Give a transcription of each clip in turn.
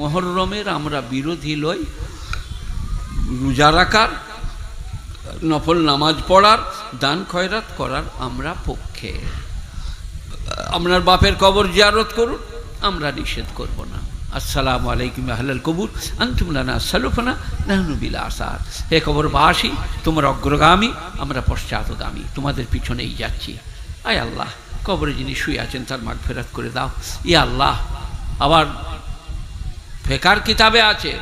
মহরমের আমরা বিরোধী লই, রোজা রাখার, নফল নামাজ পড়ার, দান খয়রাত করার আমরা পক্ষে। আপনার বাপের কবর জিয়ারত করুন, আমরা নিষেধ করব না। আসসালামু আলাইকুম আহলাল কবুর আন্তুমলানা সালুফানা নাহনুবিল আসার। হে কবরবাসী, তোমার অগ্রগামী, আমরা পশ্চাৎগামী, তোমাদের পিছনেই যাচ্ছি। আয় আল্লাহ, কবরে যিনি শুয়ে আছেন তার মাগ ফেরাত করে দাও। ই আল্লাহ, আবার ফেকার কিতাবে আছে।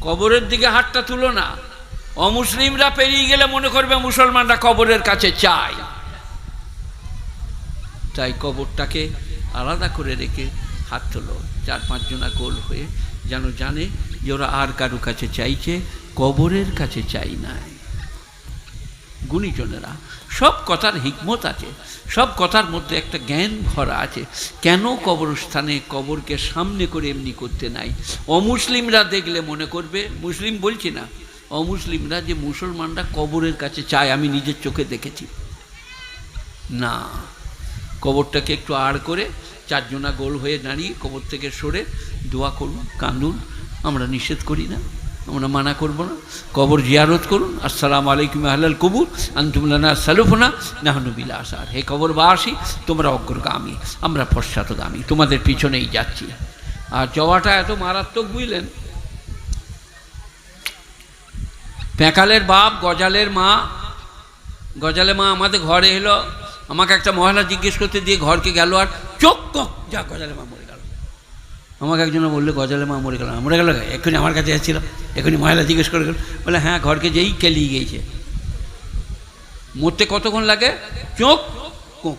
কবরের দিকে হাতটা তুলো না। অমুসলিমরা পেরিয়ে গেলে মনে করবে মুসলমানরা কবরের কাছে চায়। তাই কবরটাকে আলাদা করে রেখে হাত তোলো। চার পাঁচজনা গোল হয়ে যেন জানে যে ওরা আর কারও কাছে চাইছে, কবরের কাছে চাই নাই। গুণীজনেরা। সব কথার হিকমত আছে, সব কথার মধ্যে একটা জ্ঞান ভরা আছে। কেন কবরস্থানে কবরকে সামনে করে এমনি করতে নাই? অমুসলিমরা দেখলে মনে করবে, মুসলিম বলছি না, অমুসলিমরা যে মুসলমানরা কবরের কাছে চায়, আমি নিজের চোখে দেখেছি। না, কবরটাকে একটু আড় করে চারজনা গোল হয়ে দাঁড়িয়ে কবর থেকে সরে দোয়া করুন কান্দুন আমরা নিষেধ করি না। আমরা মানা করব না। কবর জিয়ারত করুন। আসসালামু আলাইকুম আহলাল কবুর। আন্তুমলানা সালুফনা নাহনুবিল আসার। হে কবরবাসী, তোমরা অগ্রগামী, আমরা পশ্চাৎগামী, তোমাদের পিছনেই যাচ্ছি। আর জবাটা এত মারাত্মক বুঝলেন? প্যাকালের বাপ, গজালের মা, গজালে মা আমাদের ঘরে এলো। আমাকে একটা মহিলা জিজ্ঞেস করতে দিয়ে ঘরকে গেল আর চোখ যা গজালে মা আমাকে একজন বলল, গজালে মা মরে গেল। মরে গেল এক্ষুনি আমার কাছে যাচ্ছিল এক্ষুনি মহিলা জিজ্ঞেস করে গেল, বলে হ্যাঁ ঘরকে যেই কেলিয়ে গিয়েছে। মরতে কতক্ষণ লাগে? চোখ কোক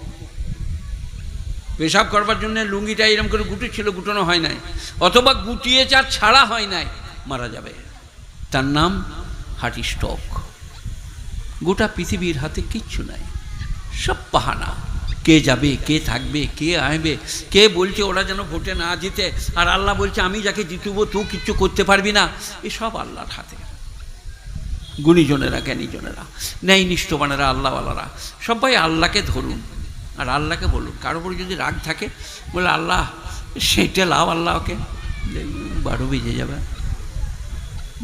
পেশাব করবার জন্য লুঙ্গিটা এরকম করে গুটিয়েছিল গুটানো হয় নাই। অথবা গুটিয়ে চার ছাড়া হয় নাই, মারা যাবে। তার নাম হার্টি স্ট্রোক গোটা পৃথিবীর হাতে কিচ্ছু নাই, সব বাহানা কে যাবে, কে থাকবে, কে আসবে, কে বলছে ওরা যেন ভোটে না জিতে। আর আল্লাহ বলছে, আমি যাকে জিতুবো তুই কিচ্ছু করতে পারবি না। এসব আল্লাহর হাতে। গুণীজনেরা, জ্ঞানীজনেরা ন্যায় নিষ্ঠবানেরা আল্লাহওয়ালারা, সবাই আল্লাহকে ধরুন আর আল্লাহকে বলুন। কারও উপর যদি রাগ থাকে, বলে, আল্লাহ, সেটা লাভ আল্লাহকে বারো বেজে যাবে।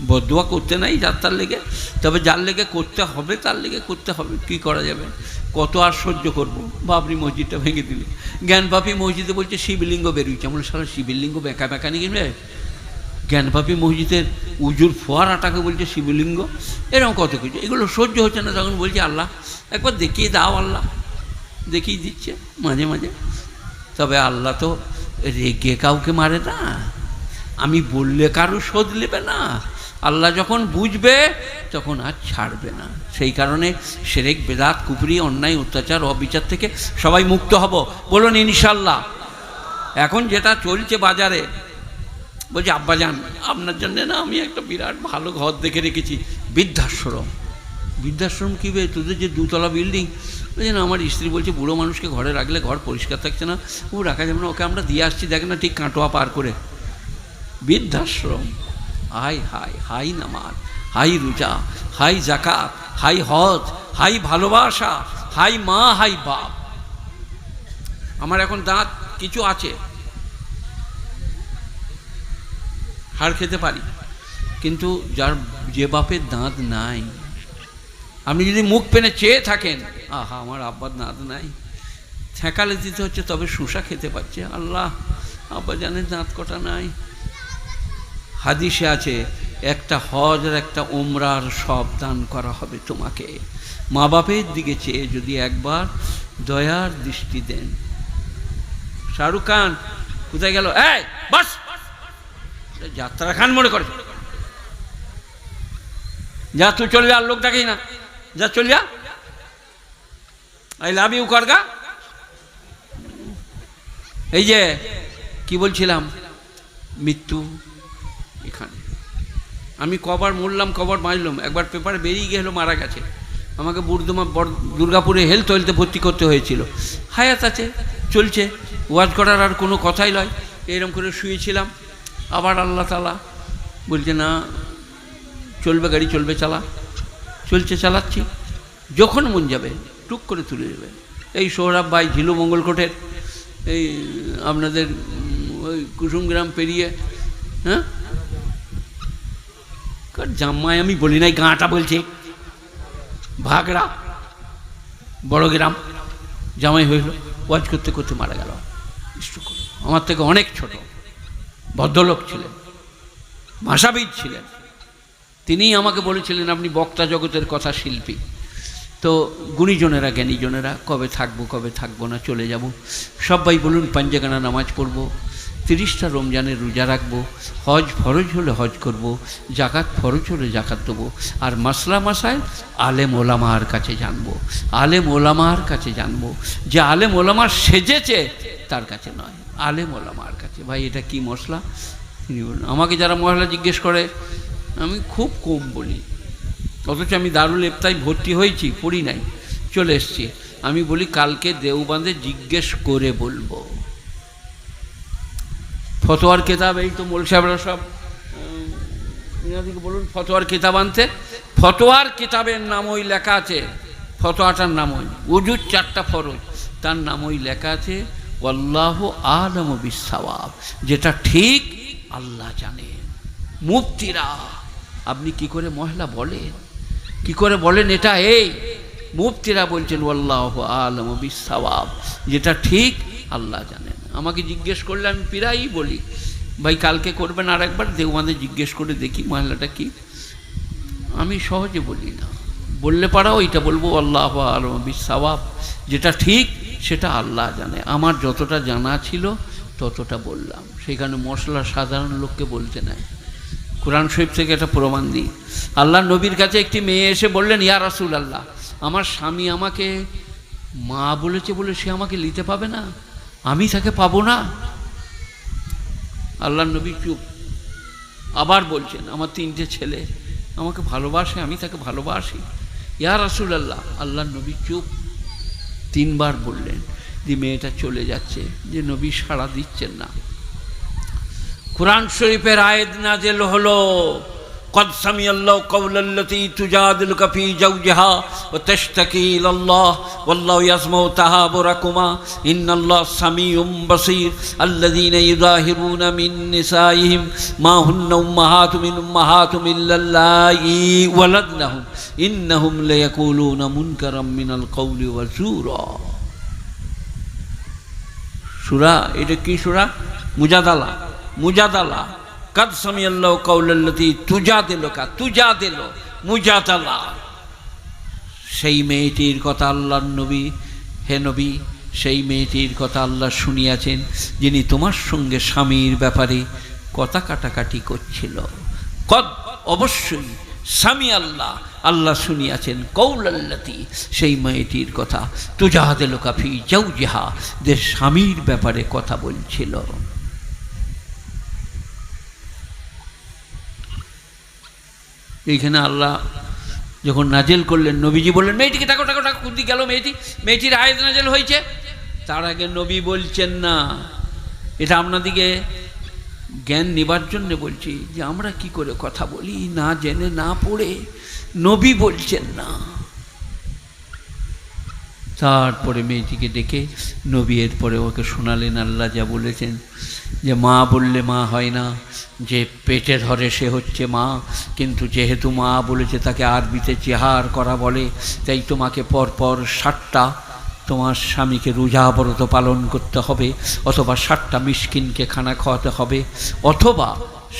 বদুয়া করতে নাই যার তার লেগে, তবে যার লেগে করতে হবে, তার লেগে করতে হবে। কি করা যাবে? কত আর সহ্য করব? বাবরি মসজিদটা ভেঙে দিলে। জ্ঞানপাপী মসজিদে বলছে, শিবলিঙ্গ বেরোচ্ছে আমরা সারা শিবলিঙ্গ বেঁকা বেঁকা নিয়ে গেলে জ্ঞানপাপী মসজিদের উজুর ফোয়ারাটাকে বলছে শিবলিঙ্গ। এরকম কত কিছু। এগুলো সহ্য হচ্ছে না। তখন বলছে, আল্লাহ, একবার দেখিয়ে দাও আল্লাহ। দেখিয়ে দিচ্ছে মাঝে মাঝে। তবে আল্লাহ তো রেগে কাউকে মারে না। আমি বললে কারও শোধ নেবে না। আল্লাহ যখন বুঝবে, তখন আর ছাড়বে না। সেই কারণে সেরেক, বেদাত কুপুরি অন্যায়, অত্যাচার, অবিচার থেকে সবাই মুক্ত হব। বলুন ইনশাল্লাহ এখন যেটা চলছে বাজারে, বলছি আব্বা আব্বাজান, আপনার জন্য না আমি একটা বিরাট ভালো ঘর দেখে রেখেছি, বৃদ্ধাশ্রম। বৃদ্ধাশ্রম কী বে? তোদের যে দুতলা বিল্ডিং। বলছে, না, আমার স্ত্রী বলছে, বুড়ো মানুষকে ঘরে রাখলে ঘর পরিষ্কার থাকছে না। ও রাখা যাবে না, ওকে আমরা দিয়ে আসছি, দেখ না ঠিক কাঁটোয়া পার করে। বৃদ্ধাশ্রম। হাই হাই হাই নামাজ, হাই রোজা, হাই জাকাত হাই হজ, হাই ভালোবাসা, হাই মা, হাই বাপ। আমার এখন দাঁত কিছু আছে। হাড় খেতে পারি, কিন্তু যার যে বাপের দাঁত নাই, আপনি যদি মুখ পেনে চেয়ে থাকেন, আহা, আমার আব্বার দাঁত নাই। ঠেকালে দিতে হচ্ছে, তবে শুষা খেতে পারছে। আল্লাহ, আব্বা জানে দাঁত কটা নাই। হাদিসে আছে, একটা হজ আর একটা ওমরার সব দান করা হবে তোমাকে। মা বাপের দিকে চেয়ে যদি একবার দয়ার দৃষ্টি দেন। শাহরুখ খান, কোথায় গেল? বাস! যাত্রা খান মনে করে। যা, তুই চলে যা লোক ডাকেই না। যা, চল যা। আই লাভ ইউ করগা এই যে, কি বলছিলাম? মৃত্যু। আমি কবার মরলাম, কবার বাঁচলাম একবার পেপারে বেরিয়ে গেলো মারা গেছে। আমাকে বুর্দমা দুর্গাপুরে হেলথ হেলথে ভর্তি করতে হয়েছিল। হায়াত আছে, চলছে, ওয়াজ করার আর কোনো কথাই নয়। এরকম করে শুয়েছিলাম। আবার আল্লাহ তালা বলছে, না, চলবে গাড়ি, চলবে চালা। চলছে, চালাচ্ছি। যখন মন যাবে, টুক করে তুলে দেবে এই সৌরভ ভাই ঝিলু মঙ্গলকোটের, এই আপনাদের ওই কুসুমগ্রাম পেরিয়ে হ্যাঁ? কার জাম্মাই আমি বলি নাই, গাঁটা বলছে। ভাগড়া, বড় গ্রাম। জামাই হইল ওয়াজ করতে করতে মারা গেল। আমার থেকে অনেক ছোট, ভদ্রলোক ছিলেন, ভাষাবিদ ছিলেন। তিনিই আমাকে বলেছিলেন, আপনি বক্তা জগতের কথা শিল্পী। তো গুণীজনেরা, জ্ঞানীজনেরা, কবে থাকব কবে থাকব না, চলে যাব। সবাই বলুন, পাঞ্জাগানা নামাজ পড়ব তিরিশটা রমজানের রোজা রাখব, হজ ফরজ হলে হজ করব, জাকাত ফরজ হলে জাকাত দেবো, আর মাসলা মাসায় আলেম ওলামার কাছে জানব, আলেম ওলামার কাছে জানব। যে আলেম ওলামার সেজেছে, তার কাছে নয়, আলেম ওলামার কাছে। ভাই, এটা কি মশলা তিনি বললেন, আমাকে যারা মহিলা জিজ্ঞেস করে, আমি খুব কম বলি। অথচ আমি দারুল এফতাই ভর্তি হয়েছি, পড়ি নাই, চলে এসছি। আমি বলি, কালকে দেওবাঁধে জিজ্ঞেস করে বলব। ফতোয়ার কেতাব, এই তো মোল সাহেবরা সব বলুন, ফতোয়ার কেতাব আনতে। ফতোয়ার কিতাবের নাম ওই লেখা আছে, ফতোয়াটার নাম ওই উজুর চারটা ফরজ, তার নাম ওই লেখা আছে আল্লাহ আলম বিসাওয়াব যেটা ঠিক আল্লাহ জানেন মুফতিরা, আপনি কি করে মহিলা বলেন? কি করে বলেন এটা এই? মুফতিরা বলছেন আল্লাহ আলম বিসাওয়াব যেটা ঠিক আল্লাহ জানেন। আমাকে জিজ্ঞেস করলে আমি প্রায়ই বলি, ভাই, কালকে করবেন আর একবার দেওয়ানে জিজ্ঞেস করে দেখি, মহিলাটা কি? আমি সহজে বলি না। বললে পারাও, এটা বলব, আল্লাহ আলম বিসাওয়াব যেটা ঠিক, সেটা আল্লাহ জানে। আমার যতটা জানা ছিল, ততটা বললাম। সেখানে মশলা সাধারণ লোককে বলতে নাই। কোরআন শরীফ থেকে একটা প্রমাণ দিই। আল্লাহ নবীর কাছে একটি মেয়ে এসে বললেন, ইয়া রাসুল আল্লাহ আমার স্বামী আমাকে মা বলেছে বলে সে আমাকে নিতে পাবে না? আমি তাকে পাবো না? আল্লাহ নবী চুপ। আবার বলছেন, আমার তিনটে ছেলে, আমাকে ভালোবাসে, আমি তাকে ভালোবাসি। ইয়া রাসুল আল্লাহ আল্লাহ নবী চুপ। তিনবার বললেন যে, মেয়েটা চলে যাচ্ছে, যে নবী সাড়া দিচ্ছেন না। কোরআন শরীফের আয়াত নাজেল হলো। قد سمع الله قول التي تجادلك في زوجها وتشتكي الى الله والله يسمع تهابركما ان الله سميع بصير الذين يظاهرون من نسائهم ما هن امهات من امهاتهم الا اللائي ولدنهم انهم ليقولون منكرا من القول وزورا সুরা এটা কি সুরা মুজাদালা মুজাদালা কাদ সামিয়াল্লাহ কাউলাল্লাতি তুজা দিল কা? তুজা দিল মুজাদালা সেই মেয়েটির কথা আল্লাহর নবী, হে নবী, সেই মেয়েটির কথা আল্লাহ শুনিয়াছেন, যিনি তোমার সঙ্গে স্বামীর ব্যাপারে কথা কাটাকাটি করছিল। কদ, অবশ্যই স্বামী আল্লাহ আল্লাহ শুনিয়াছেন কৌলাল্লাতি সেই মেয়েটির কথা। তুজাহাদে লোকাফি যাও জেহা যে স্বামীর ব্যাপারে কথা বলছিল। এইখানে আল্লাহ যখন নাজেল করলেন, নবীজি বললেন, মেয়েটিকে টাকো টাকো টাকো কুদি গেল মেয়েটি, মেয়েটির আয়াত নাজেল হয়েছে। তার আগে নবী বলছেন, না, এটা আপনাদিকে জ্ঞান নেবার জন্যে বলছি যে আমরা কি করে কথা বলি, না জেনে, না পড়ে, নবী বলছেন না। তারপরে মেয়েটিকে ডেকে নবী এরপরে ওকে শোনালেন, আল্লাহ যা বলেছেন। যে মা বললে মা হয় না, যে পেটে ধরে সে হচ্ছে মা, কিন্তু যেহেতু মা বলেছে তাকে আরবিতে চেহার করা বলে, তাই তোমাকে পরপর ষাটটা তোমার স্বামীকে রোজা ব্রত পালন করতে হবে, অথবা ষাটটা মিসকিনকে খানা খাওয়াতে হবে, অথবা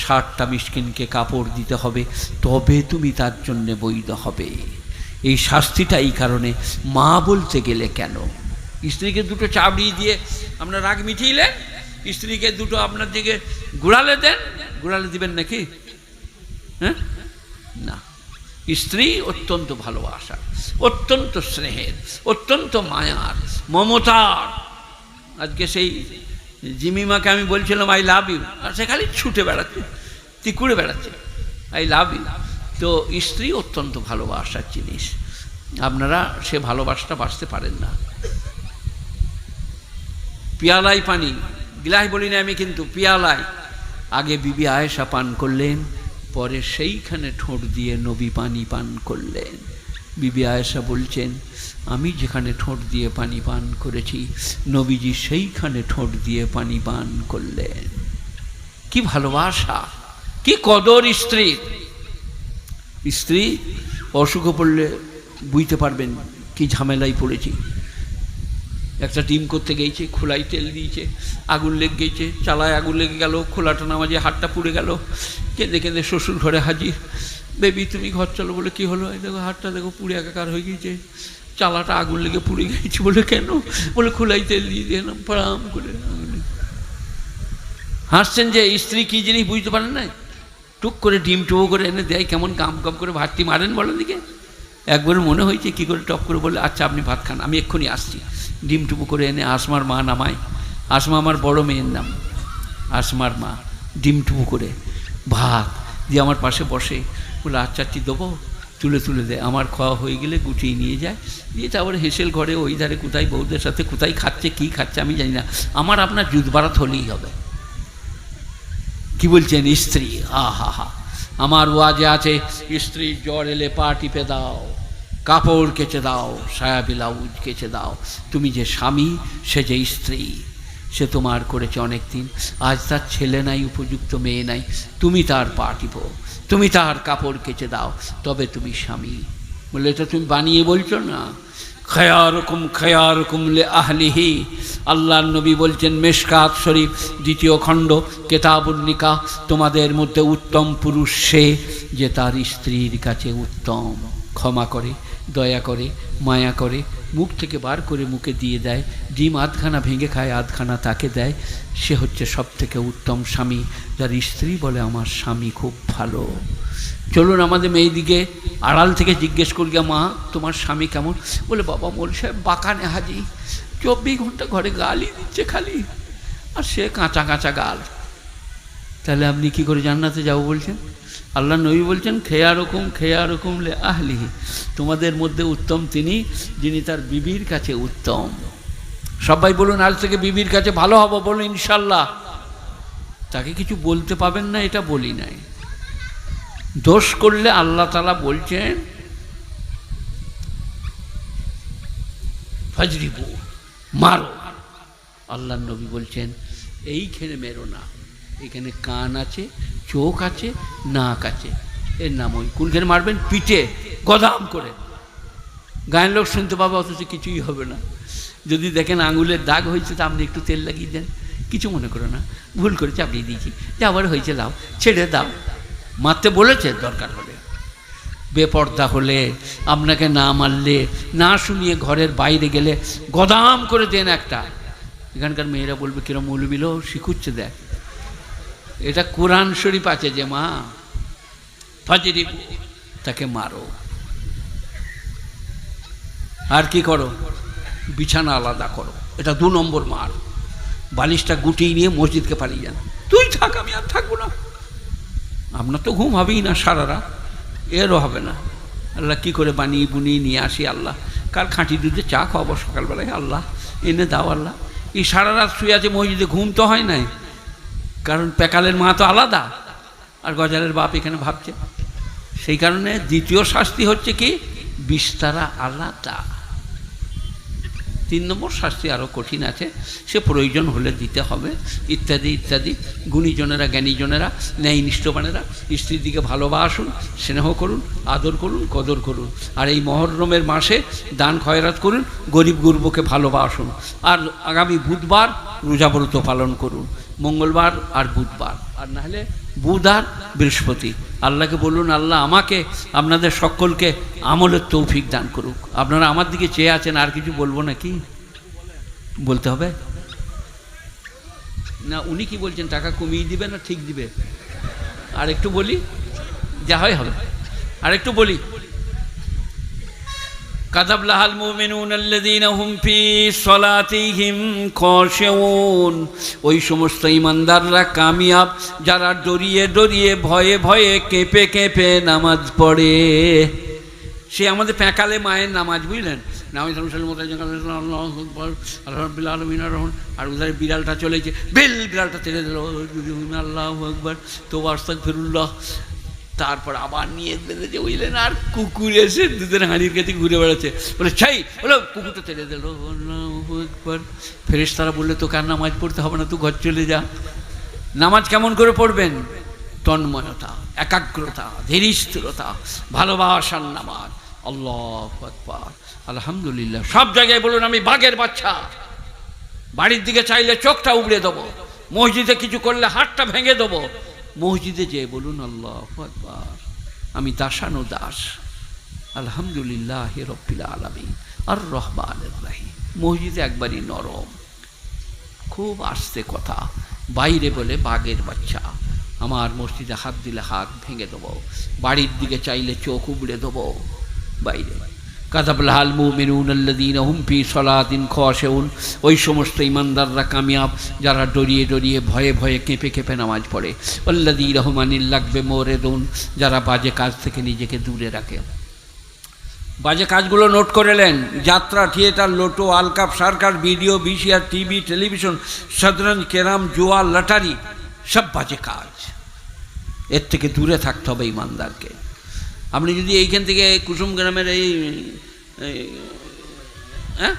ষাটটা মিসকিনকে কাপড় দিতে হবে, তবে তুমি তার জন্যে বৈধ হবে। এই শাস্তিটা এই কারণে মা বলতে গেলে কেন? স্ত্রীকে দুটো চাবড়ি দিয়ে আপনার রাগ মিটিয়েলেন, স্ত্রীকে দুটো আপনার দিকে গুড়ালে দেন গুড়ালে দিবেন নাকি? হ্যাঁ? না। স্ত্রী অত্যন্ত ভালোবাসার অত্যন্ত স্নেহের, অত্যন্ত মায়ার, মমতার। আজকে সেই জিমিমাকে আমি বলছিলাম আই লাভ ইউ আর সে খালি ছুটে বেড়াচ্ছে, তিকুড়ে বেড়াচ্ছে। আই লাভ ইউ তো স্ত্রী অত্যন্ত ভালোবাসার জিনিস। আপনারা সে ভালোবাসাটা বাঁচতে পারেন না। পিয়ালাই পানি। গিলাস বলি না আমি কিন্তু, পিয়ালাই। আগে বিবি আয়েশা পান করলেন, পরে সেইখানে ঠোঁট দিয়ে নবী পানি পান করলেন। বিবি আয়েশা বলছেন, আমি যেখানে ঠোঁট দিয়ে পানি পান করেছি, নবীজি সেইখানে ঠোঁট দিয়ে পানি পান করলেন। কি ভালোবাসা, কি কদর স্ত্রীর। স্ত্রী অসুখ পড়লে বুঝতে পারবেন কি ঝামেলায় পড়েছি। একটা ডিম করতে গিয়েছে খোলাই তেল দিয়েছে, আগুন লেগে গিয়েছে চালায় আগুন লেগে গেল খোলাটা নামাজে হাতটা পুড়ে গেল। কেঁদে কেঁদে শ্বশুর ঘরে হাজির। বেবি, তুমি ঘর চলো বলে কি হলো? দেখো, হাতটা দেখো, পুড়ে একাকার হয়ে গিয়েছে চালাটা আগুন লেগে পুড়ে গিয়েছে বলে কেন? বলে খোলাই তেল দিয়ে দিয়ে না প্রাম করে। হাসছেন যে স্ত্রী কী জিনিস বুঝতে পারেন না টুক করে ডিম টুকো করে এনে দেয়, কেমন গাম গাম করে ভাতটি মারেন বলেন দিকে একবার মনে হয়েছে কী করে টপ করে বলে আচ্ছা আপনি ভাত খান, আমি এক্ষুনি আসছি। ডিম টুকু করে এনে আসমার মা নামায়। আসমা আমার বড় মেয়ের নাম, আসমার মা, ডিম টুকু করে ভাত দিয়ে আমার পাশে বসে। বলে আচ্ছাটি দেবো, তুলে তুলে দেয় আমার খাওয়া হয়ে গেলে গুটিয়ে নিয়ে যায়। দিয়ে তারপরে হেসেল ঘরে, ওই ধারে কোথায় বউদের সাথে, কোথায় খাচ্ছে, কী খাচ্ছে, আমি জানি না। আমার আপনার জুত বারাত হলেই হবে। কি বলছেন, স্ত্রী? আহা হা আমার ওয়াজে আছে স্ত্রী জ্বর এলে পা টিপে দাও, কাপড় কেচে দাও, সায়া ব্লাউজ কেচে দাও। তুমি যে স্বামী, সে যে স্ত্রী, সে তোমার করেছে অনেক দিন আজ তার ছেলে নাই, উপযুক্ত মেয়ে নাই। তুমি তার পা টিপো, তুমি তার কাপড় কেচে দাও, তবে তুমি স্বামী। বললে এটা তুমি বানিয়ে বলছো না? খয়ারকম খয়ারকম লে আহলিহি। আল্লাহ নবী বলছেন, মেশকাত শরীফ, দ্বিতীয় খণ্ড কেতাবুন্নিকা তোমাদের মধ্যে উত্তম পুরুষ সে যে তার স্ত্রীর কাছে উত্তম। ক্ষমা করে, দয়া করে, মায়া করে, মুখ থেকে বার করে মুখে দিয়ে দেয়। ডিম আধখানা ভেঙে খায়, আধখানা তাকে দেয়। সে হচ্ছে সব থেকে উত্তম স্বামী, যার স্ত্রী বলে, আমার স্বামী খুব ভালো। চলুন আমাদের মেয়েদিকে আড়াল থেকে জিজ্ঞেস করি, মা, তোমার স্বামী কেমন? বলে, বাবা মোল সাহেব বাকানে হাজি। চব্বিশ ঘণ্টা ঘরে গালই দিচ্ছে খালি, আর সে কাঁচা কাঁচা গাল। তাহলে আপনি কি করে জান্নাতে যাব বলছেন? আল্লাহ নবী বলছেন, খেয়া রকম খেয়া রকম লে আহলিহি তোমাদের মধ্যে উত্তম তিনি, যিনি তার বিবির কাছে উত্তম। সবাই বলুন, আজ থেকে বিবির কাছে ভালো হব? বলুন ইনশাল্লাহ তাকে কিছু বলতে পাবেন না, এটা বলি নাই। দোষ করলে আল্লাহ তালা বলছেন, ফাজরিবু, মারো। আল্লাহ নবী বলছেন, এইখানে মেরো না। এখানে কান আছে, চোখ আছে, নাক আছে। এর নাম ওই কোনখানে মারবেন? পিঠে, গদাম করে। গায়ের লোক শুনতে পাবে, অথচ কিছুই হবে না। যদি দেখেন আঙুলের দাগ হয়েছে, তা আপনি একটু তেল লাগিয়ে দেন। কিছু মনে করো না, ভুল করে চাপিয়ে দিয়েছি। যে আবার হয়েছে, লাও, ছেড়ে দাও। মারতে বলেছে, দরকার হলে বেপর্দা হলে, আপনাকে না মারলে, না শুনিয়ে ঘরের বাইরে গেলে গদাম করে দেন একটা। এখানকার মেয়েরা বলবে, কিরম মৌলবিল শিখুচ্ছে দেখ। এটা কোরআন শরীফ আছে যে, মা ফাজিরি তাকে মারো। আর কি করো? বিছানা আলাদা করো। এটা দু নম্বর মার। বালিশটা গুটিয়ে নিয়ে মসজিদকে পালিয়ে যান। তুই থাক, আমি আর থাকব না। আপনার তো ঘুম হবেই না সারা রাত এরও হবে না। আল্লাহ কি করে বানিয়ে বুনিয়ে নিয়ে আসি আল্লাহ? কার খাঁটি দুধে চা খাওয়াবো সকালবেলায়, আল্লাহ এনে দাও আল্লাহ। এই সারা রাত শুয়ে আছে মসজিদে ঘুম তো হয় নাই, কারণ পেকালের মা তো আলাদা, আর গজালের বাপ এখানে ভাবছে। সেই কারণে দ্বিতীয় শাস্তি হচ্ছে কি? বিস্তারা আলাদা। তিন নম্বর শাস্তি আরও কঠিন আছে। সে প্রয়োজন হলে দিতে হবে, ইত্যাদি ইত্যাদি। গুণীজনেরা, জ্ঞানীজনেরা, ন্যায়নিষ্ঠবানেরা স্ত্রীর দিকে ভালোবাসুন, স্নেহ করুন, আদর করুন, কদর করুন। আর এই মহরমের মাসে দান খয়রাত করুন, গরিব গুরবকে ভালোবাসুন। আর আগামী বুধবার রোজাব্রত পালন করুন। মঙ্গলবার আর বুধবার। আর নাহলে বুধ আর বৃহস্পতি। আল্লাহকে বলুন, আল্লাহ আমাকে, আপনাদের সকলকে আমলের তৌফিক দান করুক। আপনারা আমার দিকে চেয়ে আছেন, আর কিছু বলব নাকি? বলতে হবে? না, উনি কি বলছেন, টাকা কমিয়ে দিবে না ঠিক দিবে? আর একটু বলি, যা হয় হবে। আর একটু বলি লাহাল মুমিনুন আল্লাযীনা হুম ফি সলাতিহিম খাশিউন ওই সমস্ত ইমানদাররা কামিয়াব, যারা ডরিয়ে ডরিয়ে, ভয়ে ভয়ে কেঁপে কেঁপে নামাজ পড়ে। সে আমাদের প্যাকালে মায়ের নামাজ, বুঝলেন? নামাজ রহমান। আর উধারে বিড়ালটা চলেছে, বেল বিড়ালটা তেড়ে দিল আল্লাহ একবার তো আস্তাক ফিরুল্লাহ তারপর আবার নিয়ে বেঁধেছে বুঝলেন, আর কুকুর এসে দুধের হাঁড়ির কাছে ঘুরে বেড়াচ্ছে। বলে, ছাই! বলো, কুকুরটা তেড়ে দিল একবার ফেরেস তারা বললে, তোকে আর নামাজ পড়তে হবে না, তুই ঘর চলে যা। নামাজ কেমন করে পড়বেন? তন্ময়তা, একাগ্রতা, ধীরস্থিরতা, ভালোবাসার নামাজ। আল্লাহ আলহামদুলিল্লাহ। সব জায়গায় বলুন, আমি বাঘের বাচ্চা। বাড়ির দিকে চাইলে চোখটা উবড়ে দেবো। মসজিদে কিছু করলে হাতটা ভেঙে দেবো। মসজিদে যেয়ে বলুন, আল্লাহ আকবার, আমি দাসানো দাস। আলহামদুলিল্লাহ রব্বিল আলমী আর রহমান রাহি মসজিদে একবারই নরম। খুব আস্তে কথা। বাইরে বলে, বাঘের বাচ্চা, আমার মসজিদে হাত দিলে হাত ভেঙে দেবো। বাড়ির দিকে চাইলে চোখ উবড়ে দেবো। বাইরে। কাদাবলাহাল মুমিনুন আল্লাদিন হুমফি সলাদিন খোয়াশেউন ওই সমস্ত ইমানদাররা কামিয়াব, যারা ডরিয়ে ডরিয়ে ভয়ে ভয়ে কেঁপে কেঁপে নামাজ পড়ে। আল্লাদি রহমানিল লাগবে মোরে দৌন যারা বাজে কাজ থেকে নিজেকে দূরে রাখে। বাজে কাজগুলো নোট করে নেন। যাত্রা, থিয়েটার, লোটো, আলকাপ সার্কার ভিডিও বিসিআর টিভি, টেলিভিশন, শতরঞ্জ, কেরাম, জুয়া, লটারি, সব বাজে কাজ। এর থেকে দূরে থাকতে হবে ইমানদারকে আপনি যদি এইখান থেকে কুসুম গ্রামের এই হ্যাঁ?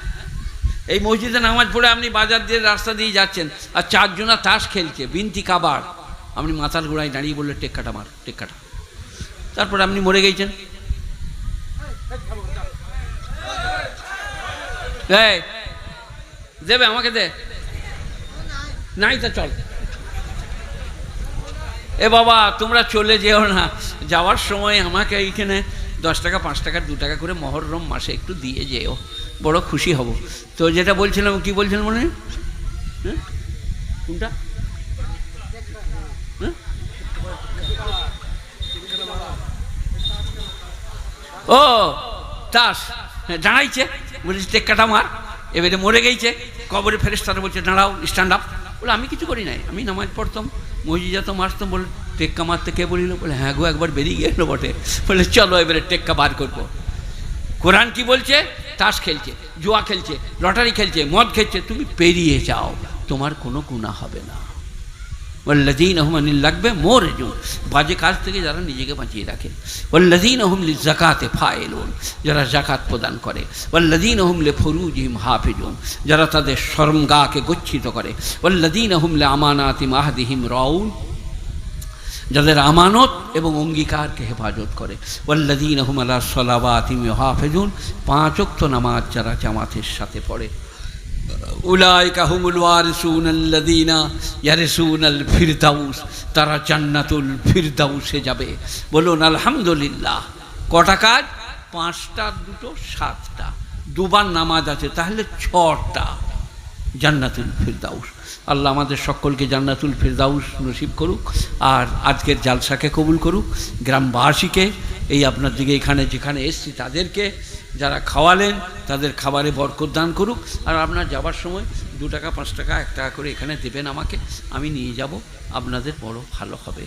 এই মসজিদে নামাজ পড়ে আপনি বাজার দিয়ে রাস্তা দিয়ে যাচ্ছেন, আর চারজনা তাস খেলছে, বিনতি কাবার। আপনি মাথার গোড়ায় দাঁড়িয়ে বললে টেক্কাটা মার টেক্কাটা তারপরে আপনি মরে গেছেন। দেবে আমাকে দে। নাই তা চল। এ বাবা তোমরা চলে যেও না। যাওয়ার সময় আমাকে এইখানে দশ টাকা পাঁচ টাকা দু টাকা করে মহরম মাসে একটু দিয়ে যেও। বড় খুশি হব। তো যেটা বলছিলাম কি বলছিলাম মনে? হয়? কোনটা? হ্যাঁ? ও তাস। হ্যাঁ, দাঁড়াইছে। বলেছে টেক্কাটা মার। এবারে মরে গেছে কবরে ফেরেস্তারা বলছে দাঁড়াও স্ট্যান্ড আপ বলে আমি কিছু করি নাই। আমি নামাজ পড়তাম। মসজিদ তো মারতাম বলে, টেক্কা মারতে কে বলিল? বলে হ্যাঁ গো, একবার বেরিয়ে গেলো বটে। বলে, চলো এবারে টেক্কা বার করব। কোরআন কি বলছে? তাস খেলছে, জুয়া খেলছে, লটারি খেলছে, মদ খেলছে, তুমি পেরিয়ে যাও, তোমার কোনো গুণা হবে না। ওল্লাদিন আহমানিল লাগবে মোর জুন বাজে কাজ থেকে যারা নিজেকে বাঁচিয়ে রাখে। ওল্লাদিন আহমলি জাকাতে ফায়েলুন, যারা জাকাত প্রদান করে। ওল্লাদিন আহমলে ফরুজিম হাফিজুন, যারা তাদের শরমগাকে গচ্ছিত করে। ওল্লাদিন আহমলে আমানাতিম আহদিহিম রাউন, যাদের আমানত এবং অঙ্গীকারকে হেফাজত করে। ওল্লাদিন আহমালা সলাবাতিম হাফেজুন পাঁচক্ত নামাজ যারা জামাতের সাথে পড়ে। উলাইকা হুমুল ওয়ারিসুন আল্লাযীনা ইয়ারিসুনাল ফিরদাউস, তারা জান্নাতুল ফিরদাউসে যাবে। বলুন, আলহামদুলিল্লাহ, কটা কাজ? পাঁচটা, দুটো, সাতটা। দুবার নামাজ আছে, তাহলে ছটা। জান্নাতুল ফিরদাউস। আল্লাহ আমাদের সকলকে জান্নাতুল ফিরদাউস নসিব করুক, আর আজকের জালসাকে কবুল করুক। গ্রামবাসীকে, এই আপনার দিকে এখানে যেখানে এসছি, তাদেরকে যারা খাওয়ালেন তাদের খাবারে বরকত দান করুক। আর আপনার যাবার সময় দু টাকা, পাঁচ টাকা, এক টাকা করে এখানে দেবেন আমাকে, আমি নিয়ে যাব। আপনাদের বড় ভালো হবে।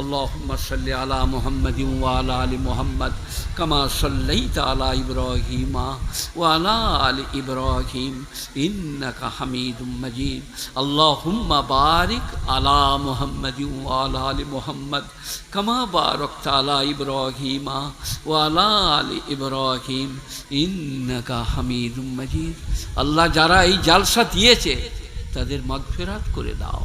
اللهم صل على محمد وعلى ال محمد كما صليت على ابراهيم وعلى ال ابراهيم انك حميد مجيد اللهم بارك على محمد وعلى ال محمد كما باركت على ابراهيم وعلى ال ابراهيم انك حميد مجيد আল্লাহ যারা এই জালসা দিয়েছে তাদের মাগফিরাত করে দাও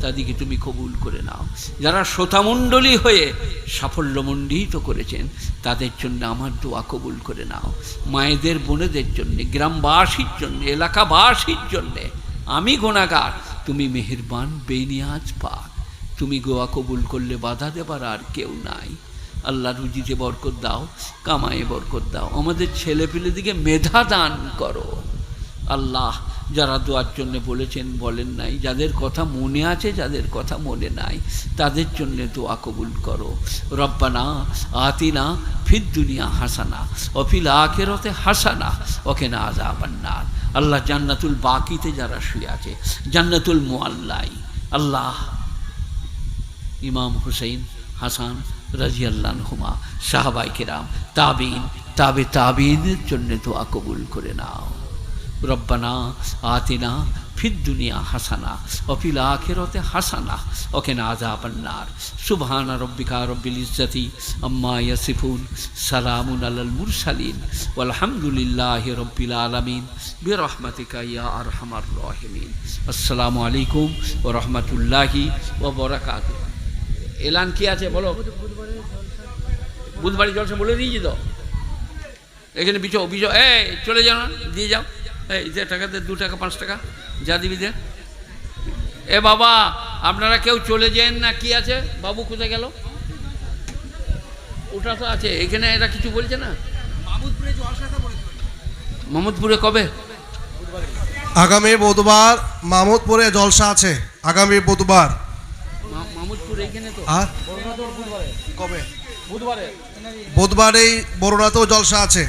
তাদেরকে তুমি কবুল করে নাও। যারা শ্রোতামণ্ডলী হয়ে সাফল্যমণ্ডিত করেছেন, তাদের জন্য আমার দোয়া কবুল করে নাও। মায়েদের, বোনেদের জন্যে, গ্রামবাসীর জন্য, এলাকাবাসীর জন্যে আমি গোনাগার তুমি মেহেরবান, বেনিয়াজ পাক। তুমি গোয়া কবুল করলে বাধা দেবার আর কেউ নাই। আল্লাহ রুজিতে বরকত দাও, কামায়ে বরকত দাও। আমাদের ছেলে দিকে মেধা দান করো। আল্লাহ যারা দোয়ার জন্য বলেছেন, বলেন নাই। যাদের কথা মনে আছে, যাদের কথা মনে নাই, তাদের জন্য দোয়া কবুল করো। রব্বানা আতিনা ফির দুনিয়া হাসানা অফিল আখেরতে হাসানা ওকে না আজাবান্নার আল্লাহ জান্নাতুল বাকিতে যারা শুয়ে আছে, জান্নাতুল মোয়াল্লাই আল্লাহ ইমাম হুসেন হাসান রাজিয়াল্লান হুমা সাহাবাই কেরাম তাবিন তাবে তাবিনের জন্য দোয়া কবুল করে নাও। রব্বানা আতিনা ফিদ দুনিয়া হাসানা অফিল আখেরতে হাসানা ওকে না আজাবান্নার সুবহানা রব্বিকা রব্বিল ইজ্জতি আম্মা ইয়াসিফুন, সালামুন আলাল মুরসালিন আলহামদুলিল্লাহি রব্বিল আলামিন। বিরহমাতিকা ইয়া আরহামার রাহিমিন। আসসালামু আলাইকুম ওয়া রাহমাতুল্লাহি ওয়া বারাকাতুহু। এলান কি আছে বলো? বুধবারে জলসা বলে দিয়েছি তো এখানে বিচো বিচো এই চলে যাও দিয়ে যাও। এই যে টাকাতে দু টাকা পাঁচ টাকা যা দিবি দে। এ বাবা আপনারা কেউ চলে যেন না কি আছে? বাবু কোথায় গেল? ওটা তো আছে এখানে এরা কিছু বলছে না? মোহাম্মদপুরে কবে? আগামী বুধবার মামুদপুরে জলসা আছে আগামী বুধবার। তো। আর? কবে? বুধবারেই বরুণাতেও জলসা আছে।